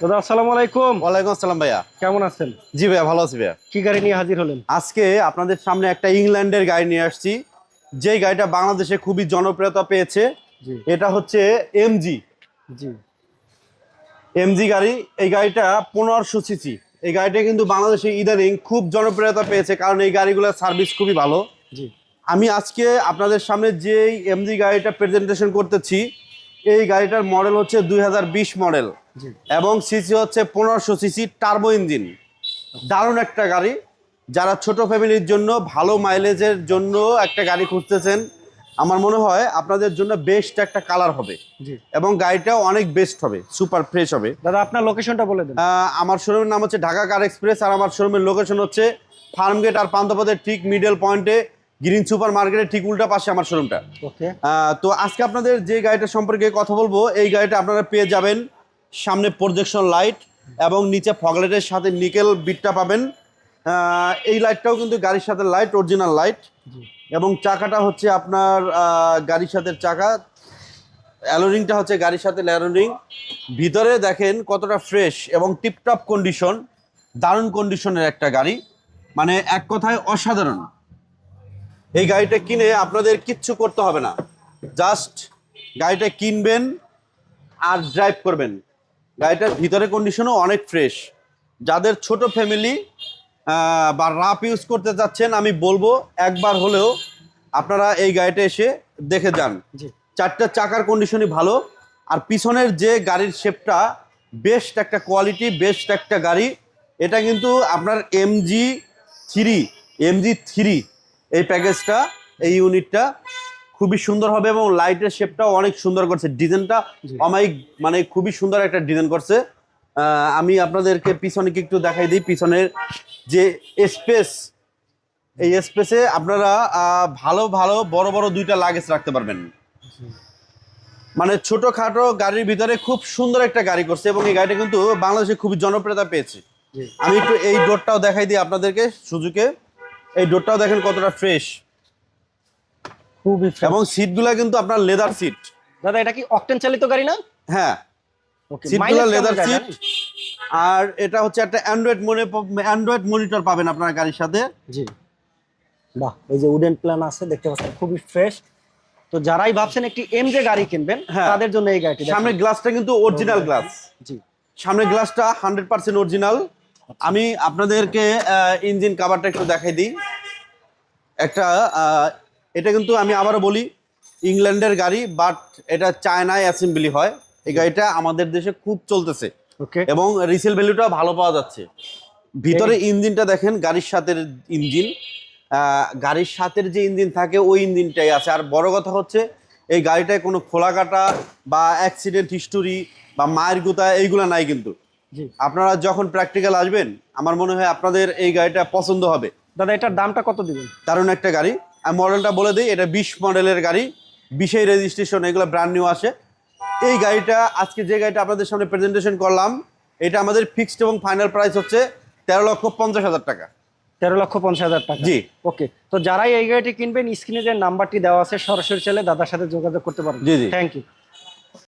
দাদা আসসালামু আলাইকুম। ওয়ালাইকুম আসসালাম ভাইয়া। কেমন আছেন? জি ভাইয়া ভালো আছি ভাইয়া। কি গাড়ি নিয়ে হাজির হলেন? আজকে আপনাদের সামনে একটা ইংল্যান্ডের গাড়ি নিয়ে আসছি। যে গাড়িটা বাংলাদেশে খুবই জনপ্রিয়তা পেয়েছে এটা হচ্ছে এমজি জি। এমজি গাড়ি এই গাড়িটা পনেরোশো সিসি। এই গাড়িটা কিন্তু বাংলাদেশে ইদানিং খুব জনপ্রিয়তা পেয়েছে কারণ এই গাড়িগুলোর সার্ভিস খুবই ভালো। জি। আমি আজকে আপনাদের সামনে যেই এমজি গাড়িটা প্রেজেন্টেশন করতেছি এই গাড়িটার মডেল হচ্ছে দুই হাজার বিশ মডেল এবং সিসি হচ্ছে পনেরোশো সিসি টার্বো ইঞ্জিন দারুণ একটা গাড়ি। যারা ছোট ফ্যামিলির জন্য ভালো মাইলেজের জন্য একটা গাড়ি খুঁজতেছেন আমার মনে হয় আপনাদের জন্য বেস্ট একটা কালার হবে। এবং গাড়িটাও অনেক বেস্ট হবে সুপার ফ্রেশ হবে। দাদা আপনার লোকেশনটা বলে দেন। আমার শোরুমের নাম হচ্ছে ঢাকা কার এক্সপ্রেস আর আমার শোরুমের লোকেশন হচ্ছে ফার্মগেট আর পান্থপথের ঠিক মিডল পয়েন্টে গ্রিন সুপার মার্কেটের ঠিক উল্টা পাশে আমার শোরুমটা তো আজকে আপনাদের যে গাড়িটা সম্পর্কে কথা বলব এই গাড়িটা আপনারা পেয়ে যাবেন সামনে প্রজেকশন লাইট এবং নিচে ফগলেটের সাথে নিকেল বিটটা পাবেন। এই লাইটটাও কিন্তু গাড়ির সাথে লাইট অরিজিনাল লাইট এবং চাকাটা হচ্ছে আপনার গাড়ির সাথে চাকা। অ্যালোরিংটা হচ্ছে গাড়ির সাথে অ্যালোরিং ভিতরে দেখেন কতটা ফ্রেশ এবং টিপটপ কন্ডিশন দারুণ কন্ডিশনের একটা গাড়ি। মানে এক কথায় অসাধারণ। এই গাড়িটা কিনে আপনাদের কিচ্ছু করতে হবে না। জাস্ট গাড়িটা কিনবেন আর ড্রাইভ করবেন। গাড়িটার ভিতরে কন্ডিশনও অনেক ফ্রেশ যাদের ছোট ফ্যামিলি বা রাপ ইউজ করতে চাচ্ছেন আমি বলব একবার হলেও আপনারা এই গাড়িটা এসে দেখে যান। চারটা চাকার কন্ডিশনই ভালো। আর পিছনের যে গাড়ির শেপটা বেস্ট একটা কোয়ালিটি বেস্ট একটা গাড়ি এটা কিন্তু আপনার এমজি থ্রি এমজি থ্রি এই প্যাকেজটা এই ইউনিটটা খুবই সুন্দর হবে এবং লাইটের শেপটাও অনেক সুন্দর করছে। ডিজাইনটা। অমায়িক মানে খুবই সুন্দর একটা ডিজাইন করছে। আমি আপনাদেরকে পিছনে একটু দেখাই দিই। পিছনের যে স্পেস এই স্পেসে আপনারা আহ, ভালো ভালো বড় বড় দুইটা লাগেজ রাখতে পারবেন। মানে ছোটখাটো গাড়ির ভিতরে খুব সুন্দর একটা গাড়ি করছে এবং এই গাড়িটা কিন্তু বাংলাদেশে খুবই জনপ্রিয়তা পেয়েছে। আমি একটু এই ডোরটাও দেখাই দিই আপনাদেরকে সুজুকে এই ডোরটাও দেখেন কতটা ফ্রেশ খুবই এবং সিটগুলা কিন্তু আপনার লেদার সিট দাদা এটা কি অকটেন চালিত গাড়ি না? হ্যাঁ। সিটগুলো লেদার সিট আর এটা হচ্ছে একটা অ্যান্ড্রয়েড মনে অ্যান্ড্রয়েড মনিটর পাবেন আপনার গাড়ির সাথে। জি। বাহ এই যে উডেন প্ল্যান আছে দেখতে পাচ্ছেন খুবই ফ্রেশ তো যারাই ভাবছেন একটি এমজে গাড়ি কিনবেন হ্যাঁ। তাদের জন্য এই গাড়িটি সামনের গ্লাসটা কিন্তু অরিজিনাল গ্লাস জি। সামনের গ্লাসটা হান্ড্রেড পার্সেন্ট অরিজিনাল আমি আপনাদেরকে ইঞ্জিন কাভারটা একটু দেখাই দিই। একটা এটা কিন্তু আমি আবারও বলি ইংল্যান্ডের গাড়ি বাট এটা চায়নায় অ্যাসেম্বলি হয়। এই গাড়িটা আমাদের দেশে খুব চলতেছে। ওকে এবং রিসেল ভ্যালুটাও ভালো পাওয়া যাচ্ছে। ভিতরে ইঞ্জিনটা দেখেন গাড়ির সাথে ইঞ্জিন। গাড়ির সাথে যে ইঞ্জিন থাকে ওই ইঞ্জিনটাই আছে। আর বড় কথা হচ্ছে এই গাড়িটায় কোনো খোলা কাটা বা অ্যাক্সিডেন্ট হিস্টোরি বা মায়ের গুতা এইগুলো নাই কিন্তু। আপনারা যখন প্র্যাকটিক্যাল আসবেন আমার মনে হয় আপনাদের এই গাড়িটা পছন্দ হবে। দাদা এটার দামটা কত দিবেন? দারুণ একটা গাড়ি। আমি মডেলটা বলে দিই এটা বিশ মডেলের গাড়ি বিশেই রেজিস্ট্রেশন এগুলো ব্র্যান্ড নিউ আসে। এই গাড়িটা আজকে যে গাড়িটা আপনাদের সামনে প্রেজেন্টেশন করলাম এটা আমাদের ফিক্সড এবং ফাইনাল প্রাইস হচ্ছে তেরো লক্ষ পঞ্চাশ হাজার টাকা। তেরো লক্ষ পঞ্চাশ হাজার টাকা। জি। ওকে তো যারাই এই গাড়িটি কিনবেন স্ক্রিনে যে নাম্বারটি দেওয়া আছে সরাসরি চলে দাদার সাথে যোগাযোগ করতে পারবেন। জি, জি। Thank you